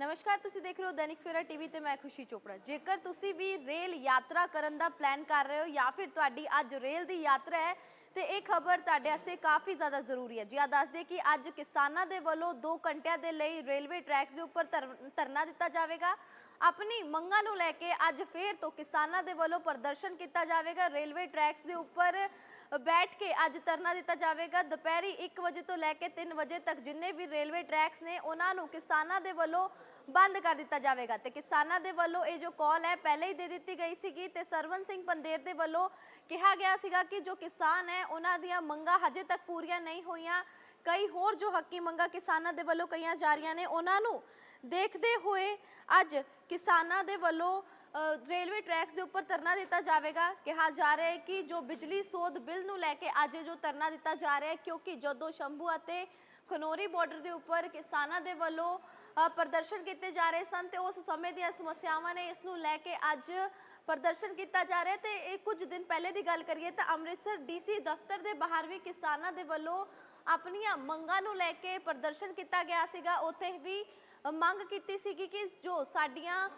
ਨਮਸਕਾਰ, ਤੁਸੀਂ ਦੇਖ ਰਹੇ ਹੋ ਦੈਨਿਕ ਸਵੇਰਾ ਟੀਵੀ ਤੇ ਮੈਂ ਖੁਸ਼ੀ ਚੋਪੜਾ। ਜੇਕਰ ਤੁਸੀਂ ਵੀ ਰੇਲ ਯਾਤਰਾ ਕਰਨ ਦਾ ਪਲਾਨ ਕਰ ਰਹੇ ਹੋ ਜਾਂ ਫਿਰ ਤੁਹਾਡੀ ਅੱਜ ਰੇਲ ਦੀ ਯਾਤਰਾ ਹੈ, ਤੇ ਇਹ ਖਬਰ ਤੁਹਾਡੇ ਵਾਸਤੇ ਕਾਫੀ ਜ਼ਿਆਦਾ ਜ਼ਰੂਰੀ ਹੈ। ਜੀ ਆ ਦੱਸਦੇ ਕਿ ਅੱਜ ਕਿਸਾਨਾਂ ਦੇ ਵੱਲੋਂ 2 ਘੰਟਿਆਂ ਦੇ ਲਈ ਰੇਲਵੇ ਟਰੈਕਸ ਦੇ ਉੱਪਰ ਧਰ- ਧਰਨਾ ਦਿੱਤਾ ਜਾਵੇਗਾ। ਆਪਣੀ ਮੰਗਾਂ ਨੂੰ ਲੈ ਕੇ ਅੱਜ ਫੇਰ ਤੋਂ ਕਿਸਾਨਾਂ ਦੇ ਵੱਲੋਂ ਪ੍ਰਦਰਸ਼ਨ ਕੀਤਾ ਜਾਵੇਗਾ। ਰੇਲਵੇ ਟਰੈਕਸ ਦੇ ਉੱਪਰ ਬੈਠ ਕੇ ਅੱਜ ਧਰਨਾ ਦਿੱਤਾ ਜਾਵੇਗਾ। ਦੁਪਹਿਰੀ 1 ਵਜੇ ਤੋਂ ਲੈ ਕੇ 3 ਵਜੇ ਤੱਕ ਜਿੰਨੇ ਵੀ ਰੇਲਵੇ ਟਰੈਕਸ ਨੇ, ਉਹਨਾਂ ਨੂੰ ਕਿਸਾਨਾਂ ਦੇ ਵੱਲੋਂ ਬੰਦ ਕਰ ਦਿੱਤਾ ਜਾਵੇਗਾ। ਤੇ ਕਿਸਾਨਾਂ ਦੇ ਵੱਲੋਂ ਇਹ ਜੋ ਕਾਲ ਹੈ, ਪਹਿਲੇ ਹੀ ਦੇ ਦਿੱਤੀ ਗਈ ਸੀਗੀ ਤੇ ਸਰਵਨ ਸਿੰਘ ਪੰਦੇਰ ਦੇ ਵੱਲੋਂ ਕਿਹਾ ਗਿਆ ਸੀਗਾ ਕਿ ਜੋ ਕਿਸਾਨ ਹੈ, ਉਹਨਾਂ ਦੀਆਂ ਮੰਗਾਂ ਹਜੇ ਤੱਕ ਪੂਰੀਆਂ ਨਹੀਂ ਹੋਈਆਂ। ਕਈ ਹੋਰ ਜੋ ਹੱਕੀ ਮੰਗਾਂ ਕਿਸਾਨਾਂ ਦੇ ਵੱਲੋਂ ਕਈਆਂ ਜਾ ਰਹੀਆਂ ਨੇ, ਉਹਨਾਂ ਨੂੰ ਦੇਖਦੇ ਹੋਏ ਅੱਜ ਕਿਸਾਨਾਂ ਦੇ ਵੱਲੋਂ ਰੇਲਵੇ ਟਰੈਕਸ ਦੇ ਉੱਪਰ ਧਰਨਾ ਦਿੱਤਾ ਜਾਵੇਗਾ। ਕਿਹਾ ਜਾ ਰਿਹਾ ਹੈ ਕਿ ਜੋ ਬਿਜਲੀ ਸੋਧ ਬਿੱਲ ਨੂੰ ਲੈ ਕੇ ਅੱਜ ਇਹ ਜੋ ਧਰਨਾ ਦਿੱਤਾ ਜਾ ਰਿਹਾ ਹੈ, ਕਿਉਂਕਿ ਜਦੋਂ ਸ਼ੰਭੂ ਅਤੇ ਖਨੋਰੀ ਬਾਰਡਰ ਦੇ ਉੱਪਰ ਕਿਸਾਨਾਂ ਦੇ ਵੱਲੋਂ ਪ੍ਰਦਰਸ਼ਨ ਕੀਤੇ ਜਾ ਰਹੇ ਸਨ ਤੇ ਉਸ ਸਮੇਂ ਦੀਆਂ ਸਮੱਸਿਆਵਾਂ ਨੇ ਇਸ ਨੂੰ ਲੈ ਕੇ ਅੱਜ ਪ੍ਰਦਰਸ਼ਨ ਕੀਤਾ ਜਾ ਰਿਹਾ ਹੈ ਤੇ ਇਹ ਕੁਝ ਦਿਨ ਪਹਿਲੇ ਦੀ ਗੱਲ ਕਰੀਏ ਤਾਂ ਅੰਮ੍ਰਿਤਸਰ ਡੀਸੀ ਦਫ਼ਤਰ ਦੇ ਬਾਹਰ ਵੀ ਕਿਸਾਨਾਂ ਦੇ ਵੱਲੋਂ ਆਪਣੀਆਂ ਮੰਗਾਂ ਨੂੰ ਲੈ ਕੇ ਪ੍ਰਦਰਸ਼ਨ ਕੀਤਾ ਗਿਆ ਸੀਗਾ। ਉੱਥੇ ਵੀ ਮੰਗ ਕੀਤੀ ਸੀਗੀ ਕਿ ਜੋ ਸਾਡੀਆਂ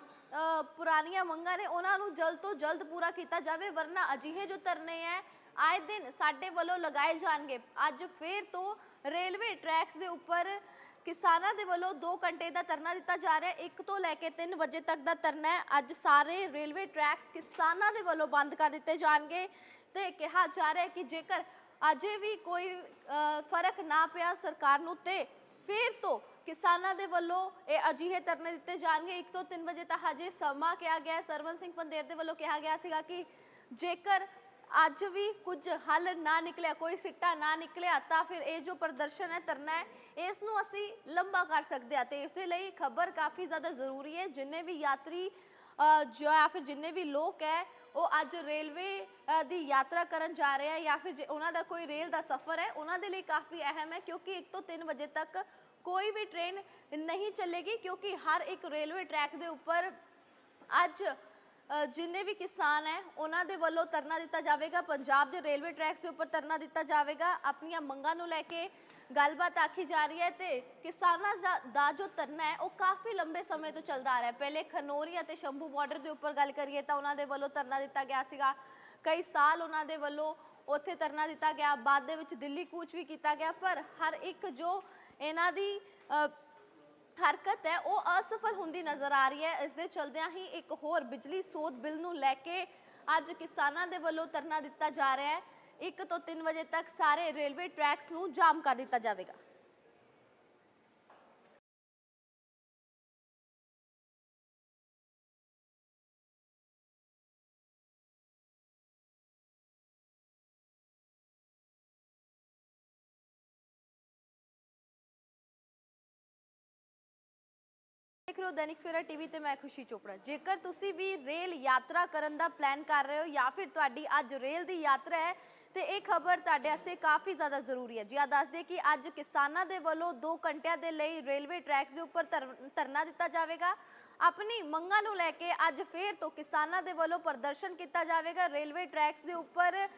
ਪੁਰਾਣੀਆਂ ਮੰਗਾਂ ਨੇ ਉਹਨਾਂ ਨੂੰ ਜਲਦ ਤੋਂ ਜਲਦ ਪੂਰਾ ਕੀਤਾ ਜਾਵੇ, ਵਰਨਾ ਅਜਿਹੇ ਜੋ ਧਰਨੇ ਹੈ ਆਏ ਦਿਨ ਸਾਡੇ ਵੱਲੋਂ ਲਗਾਏ ਜਾਣਗੇ। ਅੱਜ ਫੇਰ ਤੋਂ ਰੇਲਵੇ ਟਰੈਕਸ ਦੇ ਉੱਪਰ ਕਿਸਾਨਾਂ ਦੇ ਵੱਲੋਂ 2 ਘੰਟੇ ਦਾ ਧਰਨਾ ਦਿੱਤਾ ਜਾ ਰਿਹਾ ਹੈ। 1 ਤੋਂ ਲੈ ਕੇ 3 ਵਜੇ ਤੱਕ ਦਾ ਧਰਨਾ ਹੈ। ਅੱਜ ਸਾਰੇ ਰੇਲਵੇ ਟਰੈਕਸ ਕਿਸਾਨਾਂ ਦੇ ਵੱਲੋਂ ਬੰਦ ਕਰ ਦਿੱਤੇ ਜਾਣਗੇ ਤੇ ਕਿਹਾ ਜਾ ਰਿਹਾ ਹੈ ਕਿ ਜੇਕਰ ਅਜੇ ਵੀ ਕੋਈ ਫ਼ਰਕ ਨਾ ਪਿਆ ਸਰਕਾਰ ਨੂੰ ਤੇ ਫਿਰ ਤੋਂ ਕਿਸਾਨਾਂ ਦੇ ਵੱਲੋਂ ਇਹ ਅਜਿਹੇ ਧਰਨੇ ਦਿੱਤੇ ਜਾਣਗੇ। 1 ਤੋਂ 3 ਵਜੇ ਤੱਕ ਹਜੇ ਸਮਾਂ ਕਿਹਾ ਗਿਆ ਹੈ। ਸਰਵਨ ਸਿੰਘ ਪੰਦੇਰ ਦੇ ਵੱਲੋਂ ਕਿਹਾ ਗਿਆ ਸੀਗਾ ਕਿ ਜੇਕਰ ਅੱਜ ਵੀ ਕੁਝ ਹੱਲ ਨਾ ਨਿਕਲਿਆ, ਕੋਈ ਸਿੱਟਾ ਨਾ ਨਿਕਲਿਆ, ਤਾਂ ਫਿਰ ਇਹ ਜੋ ਪ੍ਰਦਰਸ਼ਨ ਹੈ, ਧਰਨਾ ਹੈ ਇਸ ਨੂੰ ਅਸੀਂ ਲੰਬਾ ਕਰ ਸਕਦੇ ਹਾਂ ਤੇ ਇਸ ਦੇ ਲਈ ਖਬਰ ਕਾਫੀ ਜ਼ਿਆਦਾ ਜ਼ਰੂਰੀ ਹੈ। ਜਿੰਨੇ ਵੀ ਯਾਤਰੀ ਜਾਂ ਫਿਰ ਜਿੰਨੇ ਵੀ ਲੋਕ ਹੈ, ਉਹ ਅੱਜ ਰੇਲਵੇ ਦੀ ਯਾਤਰਾ ਕਰਨ ਜਾ ਰਹੇ ਹੈ ਜਾਂ ਫਿਰ ਜੇ ਉਹਨਾਂ ਦਾ ਕੋਈ ਰੇਲ ਦਾ ਸਫ਼ਰ ਹੈ, ਉਹਨਾਂ ਦੇ ਲਈ ਕਾਫੀ ਅਹਿਮ ਹੈ ਕਿਉਂਕਿ 1 ਤੋਂ 3 ਵਜੇ ਤੱਕ ਕੋਈ ਵੀ ਟ੍ਰੇਨ ਨਹੀਂ ਚੱਲੇਗੀ ਕਿਉਂਕਿ ਹਰ ਇੱਕ ਰੇਲਵੇ ਟਰੈਕ ਦੇ ਉੱਪਰ ਅੱਜ ਜਿੰਨੇ ਵੀ ਕਿਸਾਨ ਹੈ, ਉਹਨਾਂ ਦੇ ਵੱਲੋਂ ਧਰਨਾ ਦਿੱਤਾ ਜਾਵੇਗਾ। ਪੰਜਾਬ ਦੇ ਰੇਲਵੇ ਟਰੈਕਸ ਦੇ ਉੱਪਰ ਧਰਨਾ ਦਿੱਤਾ ਜਾਵੇਗਾ। ਆਪਣੀਆਂ ਮੰਗਾਂ ਨੂੰ ਲੈ ਕੇ ਗੱਲਬਾਤ ਆਖੀ ਜਾ ਰਹੀ ਹੈ ਤੇ ਕਿਸਾਨਾਂ ਦਾ ਦਾ ਜੋ ਧਰਨਾ ਹੈ, ਉਹ ਕਾਫੀ ਲੰਬੇ ਸਮੇਂ ਤੋਂ ਚੱਲਦਾ ਆ ਰਿਹਾ ਪਹਿਲੇ ਖਨੋਰੀ ਅਤੇ ਸ਼ੰਭੂ ਬਾਰਡਰ ਦੇ ਉੱਪਰ ਗੱਲ ਕਰੀਏ ਤਾਂ ਉਹਨਾਂ ਦੇ ਵੱਲੋਂ ਧਰਨਾ ਦਿੱਤਾ ਗਿਆ ਸੀਗਾ। ਕਈ ਸਾਲ ਉਹਨਾਂ ਦੇ ਵੱਲੋਂ ਉੱਥੇ ਧਰਨਾ ਦਿੱਤਾ ਗਿਆ। ਬਾਅਦ ਦੇ ਵਿੱਚ ਦਿੱਲੀ ਕੂਚ ਵੀ ਕੀਤਾ ਗਿਆ, ਪਰ ਹਰ ਇੱਕ ਜੋ ਇਹਨਾਂ ਦੀ ਹਰਕਤ ਹੈ, ਉਹ ਅਸਫਲ ਹੁੰਦੀ ਨਜ਼ਰ ਆ ਰਹੀ ਹੈ। ਇਸ ਦੇ ਚਲਦਿਆਂ ਹੀ ਇੱਕ ਹੋਰ ਬਿਜਲੀ ਸੋਧ ਬਿੱਲ ਨੂੰ ਲੈ ਕੇ ਅੱਜ ਕਿਸਾਨਾਂ ਦੇ ਵੱਲੋਂ ਧਰਨਾ ਦਿੱਤਾ ਜਾ ਰਿਹਾ ਹੈ। 1 ਤੋਂ 3 ਵਜੇ ਤੱਕ ਸਾਰੇ ਰੇਲਵੇ ਟਰੈਕਸ ਨੂੰ ਜਾਮ ਕਰ ਦਿੱਤਾ ਜਾਵੇਗਾ। ਦੇਖ ਰਹੇ ਹੋ ਦੈਨਿਕ ਸਵੇਰਾ ਟੀਵੀ ਤੇ ਮੈਂ ਖੁਸ਼ੀ ਚੋਪੜਾ। ਜੇਕਰ ਤੁਸੀਂ ਵੀ ਰੇਲ ਯਾਤਰਾ ਕਰਨ ਦਾ ਪਲਾਨ ਕਰ ਰਹੇ ਹੋ ਜਾਂ ਫਿਰ ਤੁਹਾਡੀ ਅੱਜ ਰੇਲ ਦੀ ਯਾਤਰਾ ਹੈ ਤੇ ਇਹ ਖਬਰ ਤੁਹਾਡੇ ਵਾਸਤੇ ਕਾਫੀ ਜ਼ਿਆਦਾ ਜ਼ਰੂਰੀ ਹੈ। ਜੀ ਆ ਦੱਸਦੇ ਕਿ ਅੱਜ ਕਿਸਾਨਾਂ ਦੇ ਵੱਲੋਂ 2 ਘੰਟਿਆਂ ਦੇ ਲਈ ਰੇਲਵੇ ਟਰੈਕਸ ਦੇ ਉੱਪਰ ਧਰ- ਧਰਨਾ ਦਿੱਤਾ ਜਾਵੇਗਾ। ਆਪਣੀ ਮੰਗਾਂ ਨੂੰ ਲੈ ਕੇ ਅੱਜ ਫੇਰ ਤੋਂ ਕਿਸਾਨਾਂ ਦੇ ਵੱਲੋਂ ਪ੍ਰਦਰਸ਼ਨ ਕੀਤਾ ਜਾਵੇਗਾ। ਰੇਲਵੇ ਟਰੈਕਸ ਦੇ ਉੱਪਰ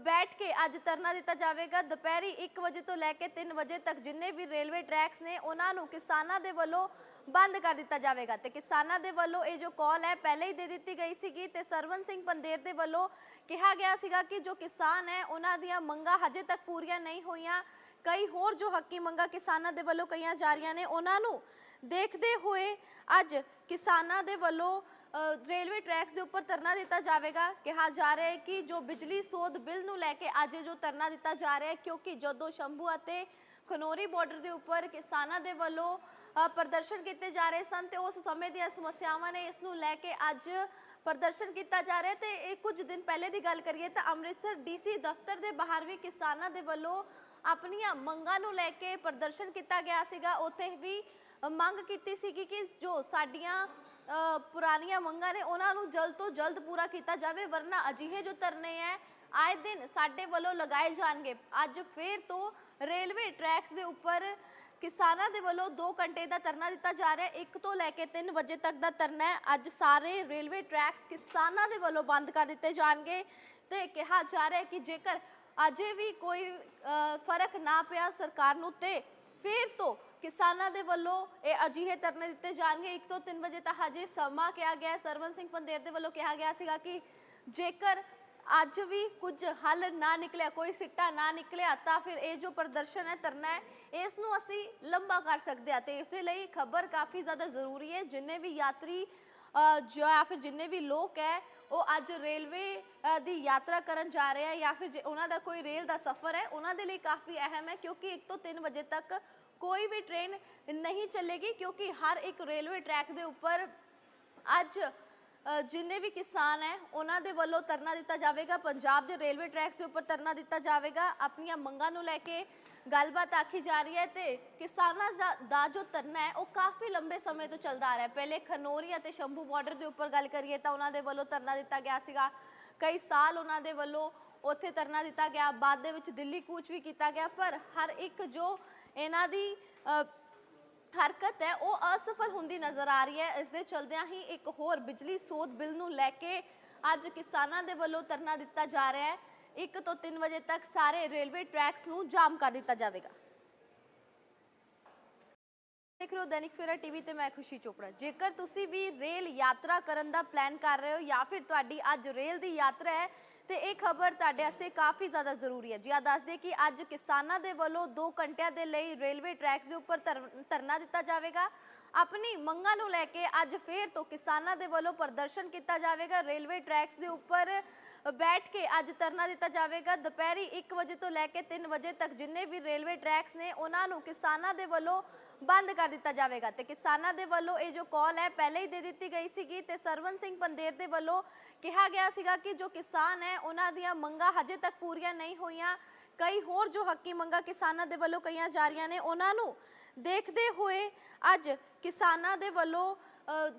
ਬੈਠ ਕੇ ਅੱਜ ਧਰਨਾ ਦਿੱਤਾ ਜਾਵੇਗਾ। ਦੁਪਹਿਰੀ 1 ਵਜੇ ਤੋਂ ਲੈ ਕੇ 3 ਵਜੇ ਤੱਕ ਜਿੰਨੇ ਵੀ ਰੇਲਵੇ ਟਰੈਕਸ ਨੇ, ਉਹਨਾਂ ਨੂੰ ਕਿਸਾਨਾਂ ਦੇ ਵੱਲੋਂ ਬੰਦ ਕਰ ਦਿੱਤਾ ਜਾਵੇਗਾ। ਤੇ ਕਿਸਾਨਾਂ ਦੇ ਵੱਲੋਂ ਇਹ ਜੋ ਕਾਲ ਹੈ, ਪਹਿਲੇ ਹੀ ਦੇ ਦਿੱਤੀ ਗਈ ਸੀਗੀ ਤੇ ਸਰਵਨ ਸਿੰਘ ਪੰਦੇਰ ਦੇ ਵੱਲੋਂ ਕਿਹਾ ਗਿਆ ਸੀਗਾ ਕਿ ਜੋ ਕਿਸਾਨ ਹੈ, ਉਹਨਾਂ ਦੀਆਂ ਮੰਗਾਂ ਹਜੇ ਤੱਕ ਪੂਰੀਆਂ ਨਹੀਂ ਹੋਈਆਂ। ਕਈ ਹੋਰ ਜੋ ਹੱਕੀ ਮੰਗਾਂ ਕਿਸਾਨਾਂ ਦੇ ਵੱਲੋਂ ਕਈਆਂ ਜਾ ਰਹੀਆਂ ਨੇ, ਉਹਨਾਂ ਨੂੰ ਦੇਖਦੇ ਹੋਏ ਅੱਜ ਕਿਸਾਨਾਂ ਦੇ ਵੱਲੋਂ ਰੇਲਵੇ ਟਰੈਕਸ ਦੇ ਉੱਪਰ ਧਰਨਾ ਦਿੱਤਾ ਜਾਵੇਗਾ। ਕਿਹਾ ਜਾ ਰਿਹਾ ਹੈ ਕਿ ਜੋ ਬਿਜਲੀ ਸੋਧ ਬਿੱਲ ਨੂੰ ਲੈ ਕੇ ਅੱਜ ਇਹ ਜੋ ਧਰਨਾ ਦਿੱਤਾ ਜਾ ਰਿਹਾ ਹੈ, ਕਿਉਂਕਿ ਜਦੋਂ ਸ਼ੰਭੂ ਅਤੇ ਖਨੋਰੀ ਬਾਰਡਰ ਦੇ ਉੱਪਰ ਕਿਸਾਨਾਂ ਦੇ ਵੱਲੋਂ ਪ੍ਰਦਰਸ਼ਨ ਕੀਤੇ ਜਾ ਰਹੇ ਸਨ ਤੇ ਉਸ ਸਮੇਂ ਦੀਆਂ ਸਮੱਸਿਆਵਾਂ ਨੇ ਇਸ ਨੂੰ ਲੈ ਕੇ ਅੱਜ ਪ੍ਰਦਰਸ਼ਨ ਕੀਤਾ ਜਾ ਰਿਹਾ ਹੈ ਤੇ ਇਹ ਕੁਝ ਦਿਨ ਪਹਿਲੇ ਦੀ ਗੱਲ ਕਰੀਏ ਤਾਂ ਅੰਮ੍ਰਿਤਸਰ ਡੀਸੀ ਦਫ਼ਤਰ ਦੇ ਬਾਹਰ ਵੀ ਕਿਸਾਨਾਂ ਦੇ ਵੱਲੋਂ ਆਪਣੀਆਂ ਮੰਗਾਂ ਨੂੰ ਲੈ ਕੇ ਪ੍ਰਦਰਸ਼ਨ ਕੀਤਾ ਗਿਆ ਸੀਗਾ। ਉੱਥੇ ਵੀ ਮੰਗ ਕੀਤੀ ਸੀਗੀ ਕਿ ਜੋ ਸਾਡੀਆਂ ਪੁਰਾਣੀਆਂ ਮੰਗਾਂ ਨੇ ਉਹਨਾਂ ਨੂੰ ਜਲਦ ਤੋਂ ਜਲਦ ਪੂਰਾ ਕੀਤਾ ਜਾਵੇ, ਵਰਨਾ ਅਜਿਹੇ ਜੋ ਧਰਨੇ ਹੈ ਆਏ ਦਿਨ ਸਾਡੇ ਵੱਲੋਂ ਲਗਾਏ ਜਾਣਗੇ। ਅੱਜ ਫੇਰ ਤੋਂ ਰੇਲਵੇ ਟਰੈਕਸ ਦੇ ਉੱਪਰ ਕਿਸਾਨਾਂ ਦੇ ਵੱਲੋਂ 2 ਘੰਟੇ ਦਾ ਧਰਨਾ ਦਿੱਤਾ ਜਾ ਰਿਹਾ ਹੈ। 1 ਤੋਂ ਲੈ ਕੇ 3 ਵਜੇ ਤੱਕ ਦਾ ਧਰਨਾ ਹੈ। ਅੱਜ ਸਾਰੇ ਰੇਲਵੇ ਟਰੈਕਸ ਕਿਸਾਨਾਂ ਦੇ ਵੱਲੋਂ ਬੰਦ ਕਰ ਦਿੱਤੇ ਜਾਣਗੇ ਤੇ ਕਿਹਾ ਜਾ ਰਿਹਾ ਹੈ ਕਿ ਜੇਕਰ ਅਜੇ ਵੀ ਕੋਈ ਫ਼ਰਕ ਨਾ ਪਿਆ ਸਰਕਾਰ ਨੂੰ ਤੇ ਫਿਰ ਤੋਂ ਕਿਸਾਨਾਂ ਦੇ ਵੱਲੋਂ ਇਹ ਅਜਿਹੇ ਧਰਨੇ ਦਿੱਤੇ ਜਾਣਗੇ। 1 ਤੋਂ 3 ਵਜੇ ਤੱਕ ਹਜੇ ਸਮਾਂ ਕਿਹਾ ਗਿਆ ਹੈ। ਸਰਵਨ ਸਿੰਘ ਪੰਦੇਰ ਦੇ ਵੱਲੋਂ ਕਿਹਾ ਗਿਆ ਸੀਗਾ ਕਿ ਜੇਕਰ ਅੱਜ ਵੀ ਕੁਝ ਹੱਲ ਨਾ ਨਿਕਲਿਆ, ਕੋਈ ਸਿੱਟਾ ਨਾ ਨਿਕਲਿਆ, ਤਾਂ ਫਿਰ ਇਹ ਜੋ ਪ੍ਰਦਰਸ਼ਨ ਹੈ, ਧਰਨਾ ਹੈ ਇਸ ਨੂੰ ਅਸੀਂ ਲੰਬਾ ਕਰ ਸਕਦੇ ਹਾਂ ਤੇ ਇਸ ਦੇ ਲਈ ਖਬਰ ਕਾਫੀ ਜ਼ਿਆਦਾ ਜ਼ਰੂਰੀ ਹੈ। ਜਿੰਨੇ ਵੀ ਯਾਤਰੀ ਜੋ ਜਾਂ ਫਿਰ ਜਿੰਨੇ ਵੀ ਲੋਕ ਹੈ, ਉਹ ਅੱਜ ਰੇਲਵੇ ਦੀ ਯਾਤਰਾ ਕਰਨ ਜਾ ਰਹੇ ਹੈ ਜਾਂ ਫਿਰ ਜੇ ਉਹਨਾਂ ਦਾ ਕੋਈ ਰੇਲ ਦਾ ਸਫ਼ਰ ਹੈ, ਉਹਨਾਂ ਦੇ ਲਈ ਕਾਫੀ ਅਹਿਮ ਹੈ ਕਿਉਂਕਿ 1 ਤੋਂ 3 ਵਜੇ ਤੱਕ ਕੋਈ ਵੀ ਟ੍ਰੇਨ ਨਹੀਂ ਚੱਲੇਗੀ ਕਿਉਂਕਿ ਹਰ ਇੱਕ ਰੇਲਵੇ ਟਰੈਕ ਦੇ ਉੱਪਰ ਅੱਜ ਜਿੰਨੇ ਵੀ ਕਿਸਾਨ ਹੈ, ਉਹਨਾਂ ਦੇ ਵੱਲੋਂ ਧਰਨਾ ਦਿੱਤਾ ਜਾਵੇਗਾ। ਪੰਜਾਬ ਦੇ ਰੇਲਵੇ ਟਰੈਕਸ ਦੇ ਉੱਪਰ ਧਰਨਾ ਦਿੱਤਾ ਜਾਵੇਗਾ। ਆਪਣੀਆਂ ਮੰਗਾਂ ਨੂੰ ਲੈ ਕੇ ਗੱਲਬਾਤ ਆਖੀ ਜਾ ਰਹੀ ਹੈ ਤੇ ਕਿਸਾਨਾਂ ਦਾ, ਜੋ ਧਰਨਾ ਹੈ ਉਹ ਕਾਫੀ ਲੰਬੇ ਸਮੇਂ ਤੋਂ ਚੱਲਦਾ ਆ ਰਿਹਾ ਹੈ। ਪਹਿਲੇ ਖਨੋਰੀ ਅਤੇ ਸ਼ੰਭੂ ਬਾਰਡਰ ਦੇ ਉੱਪਰ ਗੱਲ ਕਰੀਏ ਤਾਂ ਉਹਨਾਂ ਦੇ ਵੱਲੋਂ ਧਰਨਾ ਦਿੱਤਾ ਗਿਆ ਸੀਗਾ। ਕਈ ਸਾਲ ਉਹਨਾਂ ਦੇ ਵੱਲੋਂ ਉੱਥੇ ਧਰਨਾ ਦਿੱਤਾ ਗਿਆ। ਬਾਅਦ ਦੇ ਵਿੱਚ ਦਿੱਲੀ ਕੂਚ ਵੀ ਕੀਤਾ ਗਿਆ ਪਰ ਹਰ ਇੱਕ ਜੋ ਇਹਨਾਂ ਦੀ ਹਰਕਤ ਹੈ ਉਹ ਅਸਫਲ ਹੁੰਦੀ ਨਜ਼ਰ ਆ ਰਹੀ ਹੈ। ਇਸ ਦੇ ਚਲਦਿਆਂ ਹੀ ਇੱਕ ਹੋਰ ਬਿਜਲੀ ਸੋਧ ਬਿੱਲ ਨੂੰ ਲੈ ਕੇ ਅੱਜ ਕਿਸਾਨਾਂ ਦੇ ਵੱਲੋਂ ਧਰਨਾ ਦਿੱਤਾ ਜਾ ਰਿਹਾ ਹੈ। 1 ਤੋਂ 3 ਵਜੇ ਤੱਕ ਸਾਰੇ ਰੇਲਵੇ ਟਰੈਕਸ ਨੂੰ ਜਾਮ ਕਰ ਦਿੱਤਾ ਜਾਵੇਗਾ। ਦੇਖ ਰਹੇ ਹੋ ਦੈਨਿਕ ਸਵੇਰਾ ਟੀਵੀ ਤੇ ਮੈਂ ਖੁਸ਼ੀ ਚੋਪੜਾ। ਜੇਕਰ ਤੁਸੀਂ ਵੀ ਰੇਲ ਯਾਤਰਾ ਕਰਨ ਦਾ ਪਲਾਨ ਕਰ ਰਹੇ ਹੋ ਜਾਂ ਫਿਰ ਤੁਹਾਡੀ ਅੱਜ ਰੇਲ ਦੀ ਯਾਤਰਾ ਹੈ, ਤੇ ਇਹ ਖਬਰ ਤੁਹਾਡੇ ਵਾਸਤੇ ਕਾਫੀ ਜ਼ਿਆਦਾ ਜ਼ਰੂਰੀ ਹੈ। ਜੀ ਆ ਦੱਸਦੇ ਕਿ ਅੱਜ ਕਿਸਾਨਾਂ ਦੇ ਵੱਲੋਂ 2 ਘੰਟਿਆਂ ਦੇ ਲਈ ਰੇਲਵੇ ਟਰੈਕਸ ਦੇ ਉੱਪਰ ਧਰ- ਧਰਨਾ ਦਿੱਤਾ ਜਾਵੇਗਾ। ਆਪਣੀ ਮੰਗਾਂ ਨੂੰ ਲੈ ਕੇ ਅੱਜ ਫੇਰ ਤੋਂ ਕਿਸਾਨਾਂ ਦੇ ਵੱਲੋਂ ਪ੍ਰਦਰਸ਼ਨ ਕੀਤਾ ਜਾਵੇਗਾ। ਰੇਲਵੇ ਟਰੈਕਸ ਦੇ ਉੱਪਰ ਬੈਠ ਕੇ ਅੱਜ ਧਰਨਾ ਦਿੱਤਾ ਜਾਵੇਗਾ। ਦੁਪਹਿਰੀ 1 ਵਜੇ ਤੋਂ ਲੈ ਕੇ 3 ਵਜੇ ਤੱਕ ਜਿੰਨੇ ਵੀ ਰੇਲਵੇ ਟਰੈਕਸ ਨੇ, ਉਹਨਾਂ ਨੂੰ ਕਿਸਾਨਾਂ ਦੇ ਵੱਲੋਂ ਬੰਦ ਕਰ ਦਿੱਤਾ ਜਾਵੇਗਾ। ਤੇ ਕਿਸਾਨਾਂ ਦੇ ਵੱਲੋਂ ਇਹ ਜੋ ਕਾਲ ਹੈ, ਪਹਿਲੇ ਹੀ ਦੇ ਦਿੱਤੀ ਗਈ ਸੀਗੀ ਤੇ ਸਰਵਨ ਸਿੰਘ ਪੰਦੇਰ ਦੇ ਵੱਲੋਂ ਕਿਹਾ ਗਿਆ ਸੀਗਾ ਕਿ ਜੋ ਕਿਸਾਨ ਹੈ, ਉਹਨਾਂ ਦੀਆਂ ਮੰਗਾਂ ਹਜੇ ਤੱਕ ਪੂਰੀਆਂ ਨਹੀਂ ਹੋਈਆਂ। ਕਈ ਹੋਰ ਜੋ ਹੱਕੀ ਮੰਗਾਂ ਕਿਸਾਨਾਂ ਦੇ ਵੱਲੋਂ ਕਈਆਂ ਜਾ ਰਹੀਆਂ ਨੇ, ਉਹਨਾਂ ਨੂੰ ਦੇਖਦੇ ਹੋਏ ਅੱਜ ਕਿਸਾਨਾਂ ਦੇ ਵੱਲੋਂ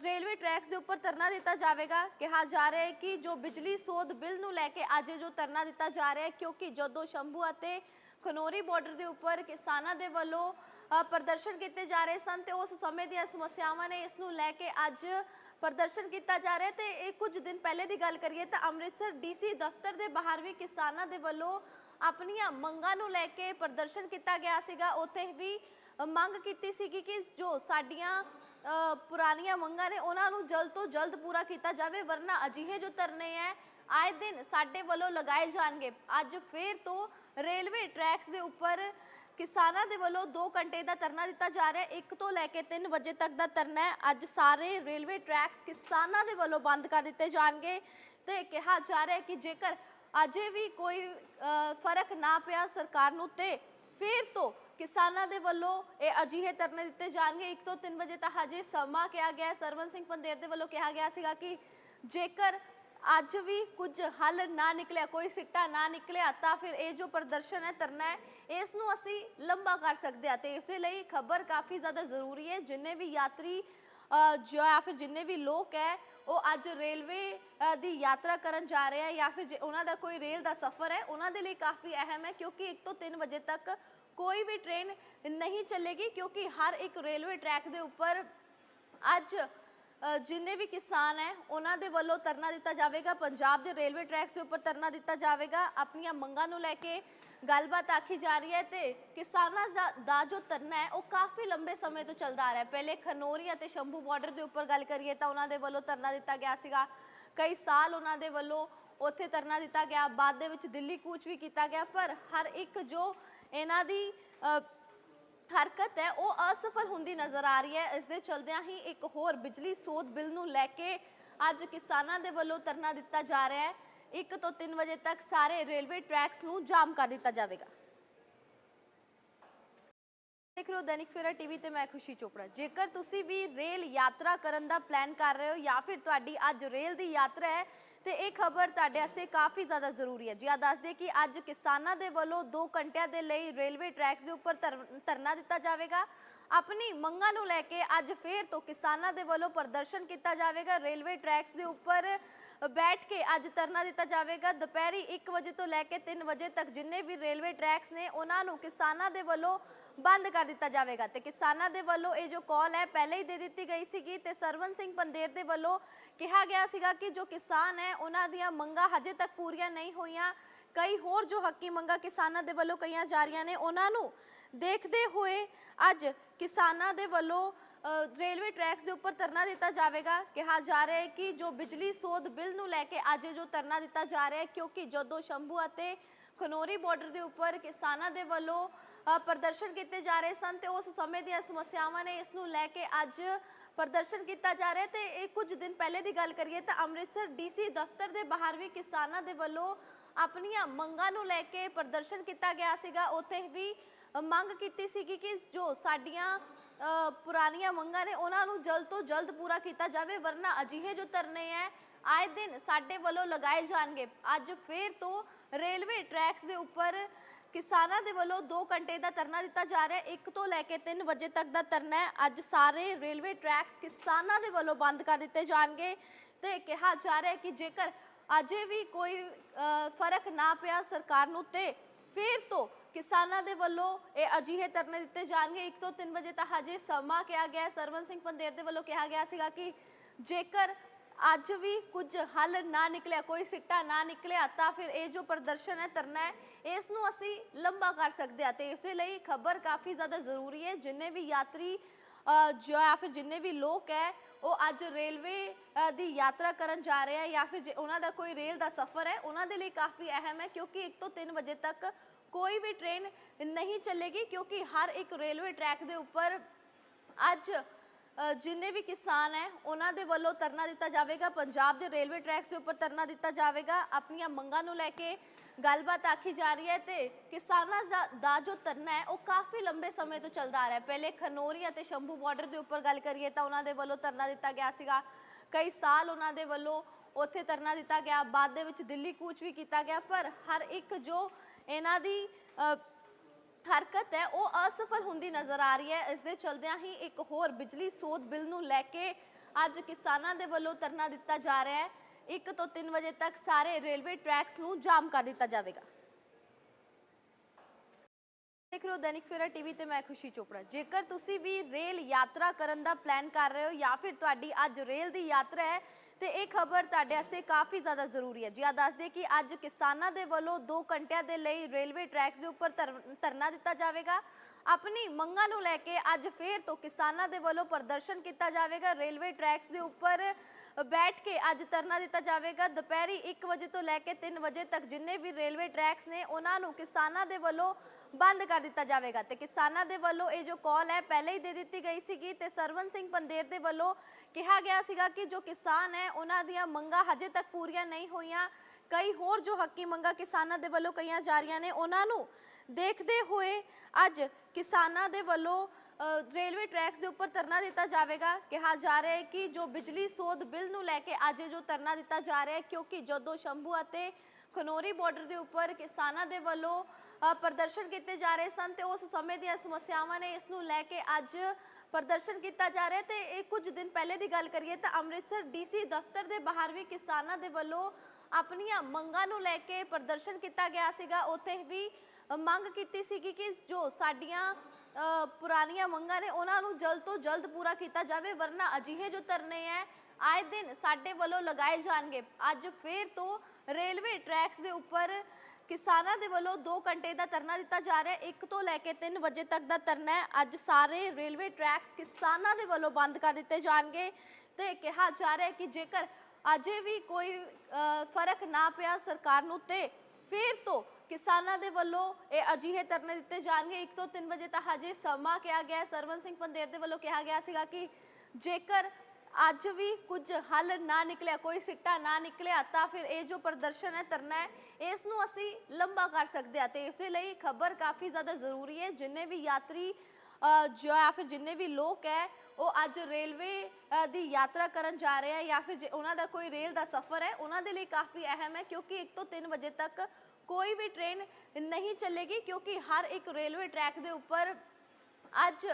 ਰੇਲਵੇ ਟਰੈਕਸ ਦੇ ਉੱਪਰ ਧਰਨਾ ਦਿੱਤਾ ਜਾਵੇਗਾ। ਕਿਹਾ ਜਾ ਰਿਹਾ ਹੈ ਕਿ ਜੋ ਬਿਜਲੀ ਸੋਧ ਬਿੱਲ ਨੂੰ ਲੈ ਕੇ ਅੱਜ ਜੋ ਧਰਨਾ ਦਿੱਤਾ ਜਾ ਰਿਹਾ ਹੈ, ਕਿਉਂਕਿ ਜਦੋਂ ਸ਼ੰਭੂ ਅਤੇ ਖਨੋਰੀ ਬਾਰਡਰ ਦੇ ਉੱਪਰ ਕਿਸਾਨਾਂ ਦੇ ਵੱਲੋਂ ਪ੍ਰਦਰਸ਼ਨ ਕੀਤੇ ਜਾ ਰਹੇ ਸਨ ਤੇ ਉਸ ਸਮੇਂ ਦੀਆਂ ਸਮੱਸਿਆਵਾਂ ਨੇ ਇਸ ਨੂੰ ਲੈ ਕੇ ਅੱਜ ਪ੍ਰਦਰਸ਼ਨ ਕੀਤਾ ਜਾ ਰਿਹਾ ਹੈ। ਤੇ ਇਹ ਕੁਝ ਦਿਨ ਪਹਿਲੇ ਦੀ ਗੱਲ ਕਰੀਏ ਤਾਂ ਅੰਮ੍ਰਿਤਸਰ ਡੀਸੀ ਦਫ਼ਤਰ ਦੇ ਬਾਹਰ ਵੀ ਕਿਸਾਨਾਂ ਦੇ ਵੱਲੋਂ ਆਪਣੀਆਂ ਮੰਗਾਂ ਨੂੰ ਲੈ ਕੇ ਪ੍ਰਦਰਸ਼ਨ ਕੀਤਾ ਗਿਆ ਸੀਗਾ। ਉੱਥੇ ਵੀ ਮੰਗ ਕੀਤੀ ਸੀਗੀ ਕਿ ਜੋ ਸਾਡੀਆਂ ਪੁਰਾਣੀਆਂ ਮੰਗਾਂ ਨੇ ਉਹਨਾਂ ਨੂੰ ਜਲਦ ਤੋਂ ਜਲਦ ਪੂਰਾ ਕੀਤਾ ਜਾਵੇ, ਵਰਨਾ ਅਜਿਹੇ ਜੋ ਧਰਨੇ ਹੈ ਆਏ ਦਿਨ ਸਾਡੇ ਵੱਲੋਂ ਲਗਾਏ ਜਾਣਗੇ। ਅੱਜ ਫੇਰ ਤੋਂ ਰੇਲਵੇ ਟਰੈਕਸ ਦੇ ਉੱਪਰ ਕਿਸਾਨਾਂ ਦੇ ਵੱਲੋਂ 2 ਘੰਟੇ ਦਾ ਧਰਨਾ ਦਿੱਤਾ ਜਾ ਰਿਹਾ ਹੈ। 1 ਤੋਂ ਲੈ ਕੇ 3 ਵਜੇ ਤੱਕ ਦਾ ਧਰਨਾ ਹੈ। ਅੱਜ ਸਾਰੇ ਰੇਲਵੇ ਟਰੈਕਸ ਕਿਸਾਨਾਂ ਦੇ ਵੱਲੋਂ ਬੰਦ ਕਰ ਦਿੱਤੇ ਜਾਣਗੇ ਤੇ ਕਿਹਾ ਜਾ ਰਿਹਾ ਹੈ ਕਿ ਜੇਕਰ ਅਜੇ ਵੀ ਕੋਈ ਫ਼ਰਕ ਨਾ ਪਿਆ ਸਰਕਾਰ ਨੂੰ ਤੇ ਫਿਰ ਤੋਂ ਕਿਸਾਨਾਂ ਦੇ ਵੱਲੋਂ ਇਹ ਅਜਿਹੇ ਧਰਨੇ ਦਿੱਤੇ ਜਾਣਗੇ। 1 ਤੋਂ 3 ਵਜੇ ਤਾਂ ਹਜੇ ਸਮਾਂ ਕਿਹਾ ਗਿਆ ਹੈ। ਸਰਵਨ ਸਿੰਘ ਪੰਦੇਰ ਦੇ ਵੱਲੋਂ ਕਿਹਾ ਗਿਆ ਸੀਗਾ ਕਿ ਜੇਕਰ ਅੱਜ ਵੀ ਕੁਝ ਹੱਲ ਨਾ ਨਿਕਲਿਆ, ਕੋਈ ਸਿੱਟਾ ਨਾ ਨਿਕਲਿਆ, ਤਾਂ ਫਿਰ ਇਹ ਜੋ ਪ੍ਰਦਰਸ਼ਨ ਹੈ, ਧਰਨਾ ਹੈ, ਇਸ ਨੂੰ ਅਸੀਂ ਲੰਬਾ ਕਰ ਸਕਦੇ ਹਾਂ। ਤੇ ਇਸ ਦੇ ਲਈ ਖਬਰ ਕਾਫੀ ਜ਼ਿਆਦਾ ਜ਼ਰੂਰੀ ਹੈ। ਜਿੰਨੇ ਵੀ ਯਾਤਰੀ ਜੋ ਜਾਂ ਫਿਰ ਜਿੰਨੇ ਵੀ ਲੋਕ ਹੈ, ਉਹ ਅੱਜ ਰੇਲਵੇ ਦੀ ਯਾਤਰਾ ਕਰਨ ਜਾ ਰਹੇ ਹੈ ਜਾਂ ਫਿਰ ਜੇ ਉਹਨਾਂ ਦਾ ਕੋਈ ਰੇਲ ਦਾ ਸਫ਼ਰ ਹੈ, ਉਹਨਾਂ ਦੇ ਲਈ ਕਾਫੀ ਅਹਿਮ ਹੈ, ਕਿਉਂਕਿ 1 ਤੋਂ 3 ਵਜੇ ਤੱਕ ਕੋਈ ਵੀ ਟ੍ਰੇਨ ਨਹੀਂ ਚੱਲੇਗੀ ਕਿਉਂਕਿ ਹਰ ਇੱਕ ਰੇਲਵੇ ਟਰੈਕ ਦੇ ਉੱਪਰ ਅੱਜ ਜਿੰਨੇ ਵੀ ਕਿਸਾਨ ਹੈ ਉਹਨਾਂ ਦੇ ਵੱਲੋਂ ਧਰਨਾ ਦਿੱਤਾ ਜਾਵੇਗਾ ਪੰਜਾਬ ਦੇ ਰੇਲਵੇ ਟਰੈਕਸ ਦੇ ਉੱਪਰ ਧਰਨਾ ਦਿੱਤਾ ਜਾਵੇਗਾ ਆਪਣੀਆਂ ਮੰਗਾਂ ਨੂੰ ਲੈ ਕੇ ਗੱਲਬਾਤ ਆਖੀ ਜਾ ਰਹੀ ਹੈ ਤੇ ਕਿਸਾਨਾਂ ਦਾ, ਦਾ ਜੋ ਧਰਨਾ ਹੈ ਉਹ ਕਾਫੀ ਲੰਬੇ ਸਮੇਂ ਤੋਂ ਚੱਲਦਾ ਆ ਰਿਹਾ ਹੈ। ਪਹਿਲੇ ਖਨੋਰੀ ਅਤੇ ਸ਼ੰਭੂ ਬਾਰਡਰ ਦੇ ਉੱਪਰ ਗੱਲ ਕਰੀਏ ਤਾਂ ਉਹਨਾਂ ਦੇ ਵੱਲੋਂ ਧਰਨਾ ਦਿੱਤਾ ਗਿਆ ਸੀਗਾ। ਕਈ ਸਾਲ ਉਹਨਾਂ ਦੇ ਵੱਲੋਂ ਉੱਥੇ ਧਰਨਾ ਦਿੱਤਾ ਗਿਆ ਬਾਅਦ ਦੇ ਵਿੱਚ ਦਿੱਲੀ ਕੂਚ ਵੀ ਕੀਤਾ ਗਿਆ ਪਰ ਹਰ ਇੱਕ ਜੋ ਇਹਨਾਂ ਦੀ ਹਰਕਤ ਹੈ, ਉਹ ਅਸਫਲ ਹੁੰਦੀ ਨਜ਼ਰ ਆ ਰਹੀ ਹੈ। ਇਸ ਦੇ ਚਲਦਿਆਂ ਹੀ ਇੱਕ ਹੋਰ ਬਿਜਲੀ ਸੋਧ ਬਿੱਲ ਨੂੰ ਲੈ ਕੇ ਅੱਜ ਕਿਸਾਨਾਂ ਦੇ ਵੱਲੋਂ ਧਰਨਾ ਦਿੱਤਾ ਜਾ ਰਿਹਾ ਹੈ। 1 ਤੋਂ 3 ਵਜੇ ਤੱਕ ਸਾਰੇ ਰੇਲਵੇ ਟਰੈਕਸ ਨੂੰ ਜਾਮ ਕਰ ਦਿੱਤਾ ਜਾਵੇਗਾ। ਦੇਖ ਰਹੇ ਹੋ ਦੈਨਿਕ ਸਵੇਰਾ ਟੀਵੀ ਤੇ ਮੈਂ ਖੁਸ਼ੀ ਚੋਪੜਾ। ਜੇਕਰ ਤੁਸੀਂ ਵੀ ਰੇਲ ਯਾਤਰਾ ਕਰਨ ਦਾ ਪਲਾਨ ਕਰ ਰਹੇ ਹੋ ਜਾਂ ਫਿਰ ਤੁਹਾਡੀ ਅੱਜ ਰੇਲ ਦੀ ਯਾਤਰਾ ਹੈ ਤੇ ਇਹ ਖਬਰ ਤੁਹਾਡੇ ਵਾਸਤੇ ਕਾਫੀ ਜ਼ਿਆਦਾ ਜ਼ਰੂਰੀ ਹੈ। ਜੀ ਆ ਦੱਸਦੇ ਕਿ ਅੱਜ ਕਿਸਾਨਾਂ ਦੇ ਵੱਲੋਂ 2 ਘੰਟਿਆਂ ਦੇ ਲਈ ਰੇਲਵੇ ਟਰੈਕਸ ਦੇ ਉੱਪਰ ਧਰ- ਧਰਨਾ ਦਿੱਤਾ ਜਾਵੇਗਾ। ਆਪਣੀ ਮੰਗਾਂ ਨੂੰ ਲੈ ਕੇ ਅੱਜ ਫੇਰ ਤੋਂ ਕਿਸਾਨਾਂ ਦੇ ਵੱਲੋਂ ਪ੍ਰਦਰਸ਼ਨ ਕੀਤਾ ਜਾਵੇਗਾ। ਰੇਲਵੇ ਟਰੈਕਸ ਦੇ ਉੱਪਰ ਬੈਠ ਕੇ ਅੱਜ ਧਰਨਾ ਦਿੱਤਾ ਜਾਵੇਗਾ। ਦੁਪਹਿਰੀ 1 ਵਜੇ ਤੋਂ ਲੈ ਕੇ 3 ਵਜੇ ਤੱਕ ਜਿੰਨੇ ਵੀ ਰੇਲਵੇ ਟਰੈਕਸ ਨੇ, ਉਹਨਾਂ ਨੂੰ ਕਿਸਾਨਾਂ ਦੇ ਵੱਲੋਂ ਬੰਦ ਕਰ ਦਿੱਤਾ ਜਾਵੇਗਾ। ਤੇ ਕਿਸਾਨਾਂ ਦੇ ਵੱਲੋਂ ਇਹ ਜੋ ਕਾਲ ਹੈ, ਪਹਿਲੇ ਹੀ ਦੇ ਦਿੱਤੀ ਗਈ ਸੀਗੀ ਤੇ ਸਰਵਨ ਸਿੰਘ ਪੰਦੇਰ ਦੇ ਵੱਲੋਂ ਕਿਹਾ ਗਿਆ ਸੀਗਾ ਕਿ ਜੋ ਕਿਸਾਨ ਹੈ, ਉਹਨਾਂ ਦੀਆਂ ਮੰਗਾਂ ਹਜੇ ਤੱਕ ਪੂਰੀਆਂ ਨਹੀਂ ਹੋਈਆਂ। ਕਈ ਹੋਰ ਜੋ ਹੱਕੀ ਮੰਗਾਂ ਕਿਸਾਨਾਂ ਦੇ ਵੱਲੋਂ ਕਈਆਂ ਜਾ ਰਹੀਆਂ ਨੇ, ਉਹਨਾਂ ਨੂੰ ਦੇਖਦੇ ਹੋਏ ਅੱਜ ਕਿਸਾਨਾਂ ਦੇ ਵੱਲੋਂ ਰੇਲਵੇ ਟਰੈਕਸ ਦੇ ਉੱਪਰ ਧਰਨਾ ਦਿੱਤਾ ਜਾਵੇਗਾ। ਕਿਹਾ ਜਾ ਰਿਹਾ ਹੈ ਕਿ ਜੋ ਬਿਜਲੀ ਸੋਧ ਬਿੱਲ ਨੂੰ ਲੈ ਕੇ ਅੱਜ ਜੋ ਧਰਨਾ ਦਿੱਤਾ ਜਾ ਰਿਹਾ ਹੈ, ਕਿਉਂਕਿ ਜਦੋਂ ਸ਼ੰਭੂ ਅਤੇ ਖਨੋਰੀ ਬਾਰਡਰ ਦੇ ਉੱਪਰ ਕਿਸਾਨਾਂ ਦੇ ਵੱਲੋਂ ਪ੍ਰਦਰਸ਼ਨ ਕੀਤੇ ਜਾ ਰਹੇ ਸਨ ਤੇ ਉਸ ਸਮੇਂ ਦੀਆਂ ਸਮੱਸਿਆਵਾਂ ਨੇ ਇਸ ਨੂੰ ਲੈ ਕੇ ਅੱਜ ਪ੍ਰਦਰਸ਼ਨ ਕੀਤਾ ਜਾ ਰਿਹਾ ਹੈ। ਤੇ ਇਹ ਕੁਝ ਦਿਨ ਪਹਿਲੇ ਦੀ ਗੱਲ ਕਰੀਏ ਤਾਂ ਅੰਮ੍ਰਿਤਸਰ ਡੀਸੀ ਦਫ਼ਤਰ ਦੇ ਬਾਹਰ ਵੀ ਕਿਸਾਨਾਂ ਦੇ ਵੱਲੋਂ ਆਪਣੀਆਂ ਮੰਗਾਂ ਨੂੰ ਲੈ ਕੇ ਪ੍ਰਦਰਸ਼ਨ ਕੀਤਾ ਗਿਆ ਸੀਗਾ। ਉੱਥੇ ਵੀ ਮੰਗ ਕੀਤੀ ਸੀਗੀ ਕਿ ਜੋ ਸਾਡੀਆਂ ਪੁਰਾਣੀਆਂ ਮੰਗਾਂ ਨੇ ਉਹਨਾਂ ਨੂੰ ਜਲਦ ਤੋਂ ਜਲਦ ਪੂਰਾ ਕੀਤਾ ਜਾਵੇ, ਵਰਨਾ ਅਜਿਹੇ ਜੋ ਧਰਨੇ ਹੈ ਆਏ ਦਿਨ ਸਾਡੇ ਵੱਲੋਂ ਲਗਾਏ ਜਾਣਗੇ। ਅੱਜ ਫੇਰ ਤੋਂ ਰੇਲਵੇ ਟਰੈਕਸ ਦੇ ਉੱਪਰ ਕਿਸਾਨਾਂ ਦੇ ਵੱਲੋਂ 2 ਘੰਟੇ ਦਾ ਧਰਨਾ ਦਿੱਤਾ ਜਾ ਰਿਹਾ। ਹੈ 1 ਤੋਂ ਲੈ ਕੇ 3 ਵਜੇ ਤੱਕ ਦਾ ਧਰਨਾ ਹੈ ਅੱਜ ਸਾਰੇ ਰੇਲਵੇ ਟਰੈਕਸ ਕਿਸਾਨਾਂ ਦੇ ਵੱਲੋਂ ਬੰਦ ਕਰ ਦਿੱਤੇ ਜਾਣਗੇ ਤੇ ਕਿਹਾ ਜਾ ਰਿਹਾ ਹੈ ਕਿ ਜੇਕਰ ਅਜੇ ਵੀ ਕੋਈ ਫ਼ਰਕ ਨਾ ਪਿਆ ਸਰਕਾਰ ਨੂੰ ਤੇ ਫਿਰ ਤੋਂ ਕਿਸਾਨਾਂ ਦੇ ਵੱਲੋਂ ਇਹ ਅਜਿਹੇ ਧਰਨੇ ਦਿੱਤੇ ਜਾਣਗੇ। 1 ਤੋਂ 3 ਵਜੇ ਤੱਕ ਹਜੇ ਸਮਾਂ ਕਿਹਾ ਗਿਆ ਹੈ। ਸਰਵਨ ਸਿੰਘ ਪੰਦੇਰ ਦੇ ਵੱਲੋਂ ਕਿਹਾ ਗਿਆ ਸੀਗਾ ਕਿ ਜੇਕਰ ਅੱਜ ਵੀ ਕੁਝ ਹੱਲ ਨਾ ਨਿਕਲਿਆ, ਕੋਈ ਸਿੱਟਾ ਨਾ ਨਿਕਲਿਆ, ਤਾਂ ਫਿਰ ਇਹ ਜੋ ਪ੍ਰਦਰਸ਼ਨ ਹੈ, ਧਰਨਾ ਹੈ, ਇਸ ਨੂੰ ਅਸੀਂ ਲੰਬਾ ਕਰ ਸਕਦੇ ਹਾਂ ਤੇ ਇਸ ਦੇ ਲਈ ਖਬਰ ਕਾਫੀ ਜ਼ਿਆਦਾ ਜ਼ਰੂਰੀ ਹੈ। ਜਿੰਨੇ ਵੀ ਯਾਤਰੀ ਜਾਂ ਫਿਰ ਜਿੰਨੇ ਵੀ ਲੋਕ ਹੈ, ਉਹ ਅੱਜ ਰੇਲਵੇ ਦੀ ਯਾਤਰਾ ਕਰਨ ਜਾ ਰਹੇ ਹੈ ਜਾਂ ਫਿਰ ਜੇ ਉਹਨਾਂ ਦਾ ਕੋਈ ਰੇਲ ਦਾ ਸਫ਼ਰ ਹੈ, ਉਹਨਾਂ ਦੇ ਲਈ ਕਾਫੀ ਅਹਿਮ ਹੈ ਕਿਉਂਕਿ 1 ਤੋਂ 3 ਵਜੇ ਤੱਕ ਕੋਈ ਵੀ ਟ੍ਰੇਨ ਨਹੀਂ ਚੱਲੇਗੀ ਕਿਉਂਕਿ ਹਰ ਇੱਕ ਰੇਲਵੇ ਟਰੈਕ ਦੇ ਉੱਪਰ ਅੱਜ ਜਿੰਨੇ ਵੀ ਕਿਸਾਨ ਹੈ ਉਹਨਾਂ ਦੇ ਵੱਲੋਂ ਧਰਨਾ ਦਿੱਤਾ ਜਾਵੇਗਾ। ਪੰਜਾਬ ਦੇ ਰੇਲਵੇ ਟਰੈਕਸ ਦੇ ਉੱਪਰ ਧਰਨਾ ਦਿੱਤਾ ਜਾਵੇਗਾ। ਆਪਣੀਆਂ ਮੰਗਾਂ ਨੂੰ ਲੈ ਕੇ ਗੱਲਬਾਤ ਆਖੀ ਜਾ ਰਹੀ ਹੈ ਤੇ ਕਿਸਾਨਾਂ ਦਾ, ਦਾ ਜੋ ਧਰਨਾ ਹੈ ਉਹ ਕਾਫੀ ਲੰਬੇ ਸਮੇਂ ਤੋਂ ਚੱਲਦਾ ਆ ਰਿਹਾ ਹੈ। ਪਹਿਲੇ ਖਨੋਰੀ ਅਤੇ ਸ਼ੰਭੂ ਬਾਰਡਰ ਦੇ ਉੱਪਰ ਗੱਲ ਕਰੀਏ ਤਾਂ ਉਹਨਾਂ ਦੇ ਵੱਲੋਂ ਧਰਨਾ ਦਿੱਤਾ ਗਿਆ ਸੀਗਾ। ਕਈ ਸਾਲ ਉਹਨਾਂ ਦੇ ਵੱਲੋਂ ਉੱਥੇ ਧਰਨਾ ਦਿੱਤਾ ਗਿਆ। ਬਾਅਦ ਦੇ ਵਿੱਚ ਦਿੱਲੀ ਕੂਚ ਵੀ ਕੀਤਾ ਗਿਆ। ਪਰ ਹਰ ਇੱਕ ਜੋ ਇਹਨਾਂ ਦੀ ਹਰਕਤ ਹੈ, ਉਹ ਅਸਫਲ ਹੁੰਦੀ ਨਜ਼ਰ ਆ ਰਹੀ ਹੈ। ਇਸ ਦੇ ਚਲਦਿਆਂ ਹੀ ਇੱਕ ਹੋਰ ਬਿਜਲੀ ਸੋਧ ਬਿੱਲ ਨੂੰ ਲੈ ਕੇ ਅੱਜ ਕਿਸਾਨਾਂ ਦੇ ਵੱਲੋਂ ਧਰਨਾ ਦਿੱਤਾ ਜਾ ਰਿਹਾ ਹੈ। 1 ਤੋਂ 3 ਵਜੇ ਤੱਕ ਸਾਰੇ ਰੇਲਵੇ ਟਰੈਕਸ ਨੂੰ ਜਾਮ ਕਰ ਦਿੱਤਾ ਜਾਵੇਗਾ। ਦੇਖ ਰਹੇ ਹੋ ਦੈਨਿਕ ਸਵੇਰਾ ਟੀਵੀ ਤੇ ਮੈਂ ਖੁਸ਼ੀ ਚੋਪੜਾ। ਜੇਕਰ ਤੁਸੀਂ ਵੀ ਰੇਲ ਯਾਤਰਾ ਕਰਨ ਦਾ ਪਲਾਨ ਕਰ ਰਹੇ ਹੋ ਜਾਂ ਫਿਰ ਤੁਹਾਡੀ ਅੱਜ ਰੇਲ ਦੀ ਯਾਤਰਾ ਹੈ ਤੇ ਇਹ ਖਬਰ ਤੁਹਾਡੇ ਵਾਸਤੇ ਕਾਫੀ ਜ਼ਿਆਦਾ ਜ਼ਰੂਰੀ ਹੈ। ਜੀ ਆ ਦੱਸ ਦੇ ਕਿ ਅੱਜ ਕਿਸਾਨਾਂ ਦੇ ਵੱਲੋਂ 2 ਘੰਟਿਆਂ ਦੇ ਲਈ ਰੇਲਵੇ ਟਰੈਕਸ ਦੇ ਉੱਪਰ ਧਰ- ਧਰਨਾ ਦਿੱਤਾ ਜਾਵੇਗਾ। ਆਪਣੀ ਮੰਗਾਂ ਨੂੰ ਲੈ ਕੇ ਅੱਜ ਫੇਰ ਤੋਂ ਕਿਸਾਨਾਂ ਦੇ ਵੱਲੋਂ ਪ੍ਰਦਰਸ਼ਨ ਕੀਤਾ ਜਾਵੇਗਾ। ਰੇਲਵੇ ਟਰੈਕਸ ਦੇ ਉੱਪਰ ਬੈਠ ਕੇ ਅੱਜ ਧਰਨਾ ਦਿੱਤਾ ਜਾਵੇਗਾ। ਦੁਪਹਿਰੀ 1 ਵਜੇ ਤੋਂ ਲੈ ਕੇ 3 ਵਜੇ ਤੱਕ ਜਿੰਨੇ ਵੀ ਰੇਲਵੇ ਟਰੈਕਸ ਨੇ, ਉਹਨਾਂ ਨੂੰ ਕਿਸਾਨਾਂ ਦੇ ਵੱਲੋਂ ਬੰਦ ਕਰ ਦਿੱਤਾ ਜਾਵੇਗਾ। ਤੇ ਕਿਸਾਨਾਂ ਦੇ ਵੱਲੋਂ ਇਹ ਜੋ ਕਾਲ ਹੈ, ਪਹਿਲੇ ਹੀ ਦੇ ਦਿੱਤੀ ਗਈ ਸੀਗੀ ਤੇ ਸਰਵਨ ਸਿੰਘ ਪੰਦੇਰ ਦੇ ਵੱਲੋਂ ਕਿਹਾ ਗਿਆ ਸੀਗਾ ਕਿ ਜੋ ਕਿਸਾਨ ਹੈ, ਉਹਨਾਂ ਦੀਆਂ ਮੰਗਾਂ ਹਜੇ ਤੱਕ ਪੂਰੀਆਂ ਨਹੀਂ ਹੋਈਆਂ। ਕਈ ਹੋਰ ਜੋ ਹੱਕੀ ਮੰਗਾਂ ਕਿਸਾਨਾਂ ਦੇ ਵੱਲੋਂ ਕਈਆਂ ਜਾ ਰਹੀਆਂ ਨੇ, ਉਹਨਾਂ ਨੂੰ ਦੇਖਦੇ ਹੋਏ ਅੱਜ ਕਿਸਾਨਾਂ ਦੇ ਵੱਲੋਂ ਰੇਲਵੇ ਟਰੈਕਸ ਦੇ ਉੱਪਰ ਧਰਨਾ ਦਿੱਤਾ ਜਾਵੇਗਾ। ਕਿਹਾ ਜਾ ਰਿਹਾ ਹੈ ਕਿ ਜੋ ਬਿਜਲੀ ਸੋਧ ਬਿੱਲ ਨੂੰ ਲੈ ਕੇ ਅੱਜ ਜੋ ਧਰਨਾ ਦਿੱਤਾ ਜਾ ਰਿਹਾ ਹੈ, ਕਿਉਂਕਿ ਜਦੋਂ ਸ਼ੰਭੂ ਅਤੇ ਖਨੋਰੀ ਬਾਰਡਰ ਦੇ ਉੱਪਰ ਕਿਸਾਨਾਂ ਦੇ ਵੱਲੋਂ ਪ੍ਰਦਰਸ਼ਨ ਕੀਤੇ ਜਾ ਰਹੇ ਸਨ ਤੇ ਉਸ ਸਮੇਂ ਦੀਆਂ ਸਮੱਸਿਆਵਾਂ ਨੇ ਇਸ ਨੂੰ ਲੈ ਕੇ ਅੱਜ ਪ੍ਰਦਰਸ਼ਨ ਕੀਤਾ ਜਾ ਰਿਹਾ ਹੈ। ਤੇ ਇਹ ਕੁਝ ਦਿਨ ਪਹਿਲੇ ਦੀ ਗੱਲ ਕਰੀਏ ਤਾਂ ਅੰਮ੍ਰਿਤਸਰ ਡੀਸੀ ਦਫ਼ਤਰ ਦੇ ਬਾਹਰ ਵੀ ਕਿਸਾਨਾਂ ਦੇ ਵੱਲੋਂ ਆਪਣੀਆਂ ਮੰਗਾਂ ਨੂੰ ਲੈ ਕੇ ਪ੍ਰਦਰਸ਼ਨ ਕੀਤਾ ਗਿਆ ਸੀਗਾ। ਉੱਥੇ ਵੀ ਮੰਗ ਕੀਤੀ ਸੀਗੀ ਕਿ ਜੋ ਸਾਡੀਆਂ ਪੁਰਾਣੀਆਂ ਮੰਗਾਂ ਨੇ ਉਹਨਾਂ ਨੂੰ ਜਲਦ ਤੋਂ ਜਲਦ ਪੂਰਾ ਕੀਤਾ ਜਾਵੇ, ਵਰਨਾ ਅਜਿਹੇ ਜੋ ਧਰਨੇ ਹੈ ਆਏ ਦਿਨ ਸਾਡੇ ਵੱਲੋਂ ਲਗਾਏ ਜਾਣਗੇ। ਅੱਜ ਫੇਰ ਤੋਂ ਰੇਲਵੇ ਟਰੈਕਸ ਦੇ ਉੱਪਰ ਕਿਸਾਨਾਂ ਦੇ ਵੱਲੋਂ 2 ਘੰਟੇ ਦਾ ਧਰਨਾ ਦਿੱਤਾ ਜਾ ਰਿਹਾ ਹੈ। 1 ਤੋਂ ਲੈ ਕੇ 3 ਵਜੇ ਤੱਕ ਦਾ ਧਰਨਾ ਹੈ। ਅੱਜ ਸਾਰੇ ਰੇਲਵੇ ਟਰੈਕਸ ਕਿਸਾਨਾਂ ਦੇ ਵੱਲੋਂ ਬੰਦ ਕਰ ਦਿੱਤੇ ਜਾਣਗੇ ਤੇ ਕਿਹਾ ਜਾ ਰਿਹਾ ਹੈ ਕਿ ਜੇਕਰ ਅਜੇ ਵੀ ਕੋਈ ਫ਼ਰਕ ਨਾ ਪਿਆ ਸਰਕਾਰ ਨੂੰ ਤੇ ਫਿਰ ਤੋਂ ਕਿਸਾਨਾਂ ਦੇ ਵੱਲੋਂ ਇਹ ਅਜਿਹੇ ਧਰਨੇ ਦਿੱਤੇ ਜਾਣਗੇ 1 ਤੋਂ 3 ਵਜੇ ਤਾਂ ਹਜੇ ਸਮਾਂ ਕਿਹਾ ਗਿਆ ਹੈ। ਸਰਵਨ ਸਿੰਘ ਪੰਦੇਰ ਦੇ ਵੱਲੋਂ ਕਿਹਾ ਗਿਆ ਸੀਗਾ ਕਿ ਜੇਕਰ ਅੱਜ ਵੀ ਕੁਝ ਹੱਲ ਨਾ ਨਿਕਲਿਆ, ਕੋਈ ਸਿੱਟਾ ਨਾ ਨਿਕਲਿਆ, ਤਾਂ ਫਿਰ ਇਹ ਜੋ ਪ੍ਰਦਰਸ਼ਨ ਹੈ, ਧਰਨਾ ਹੈ, ਇਸ ਨੂੰ ਅਸੀਂ ਲੰਬਾ ਕਰ ਸਕਦੇ ਹਾਂ ਤੇ ਇਸ ਦੇ ਲਈ ਖਬਰ ਕਾਫੀ ਜ਼ਿਆਦਾ ਜ਼ਰੂਰੀ ਹੈ ਜਿੰਨੇ ਵੀ ਯਾਤਰੀ ਜੋ ਜਾਂ ਫਿਰ ਜਿੰਨੇ ਵੀ ਲੋਕ ਹੈ, ਉਹ ਅੱਜ ਰੇਲਵੇ ਦੀ ਯਾਤਰਾ ਕਰਨ ਜਾ ਰਹੇ ਹੈ ਜਾਂ ਫਿਰ ਜੇ ਉਹਨਾਂ ਦਾ ਕੋਈ ਰੇਲ ਦਾ ਸਫ਼ਰ ਹੈ, ਉਹਨਾਂ ਦੇ ਲਈ ਕਾਫੀ ਅਹਿਮ ਹੈ ਕਿਉਂਕਿ 1 ਤੋਂ 3 ਵਜੇ ਤੱਕ ਕੋਈ ਵੀ ਟ੍ਰੇਨ ਨਹੀਂ ਚੱਲੇਗੀ ਕਿਉਂਕਿ ਹਰ ਇੱਕ ਰੇਲਵੇ ਟਰੈਕ ਦੇ ਉੱਪਰ ਅੱਜ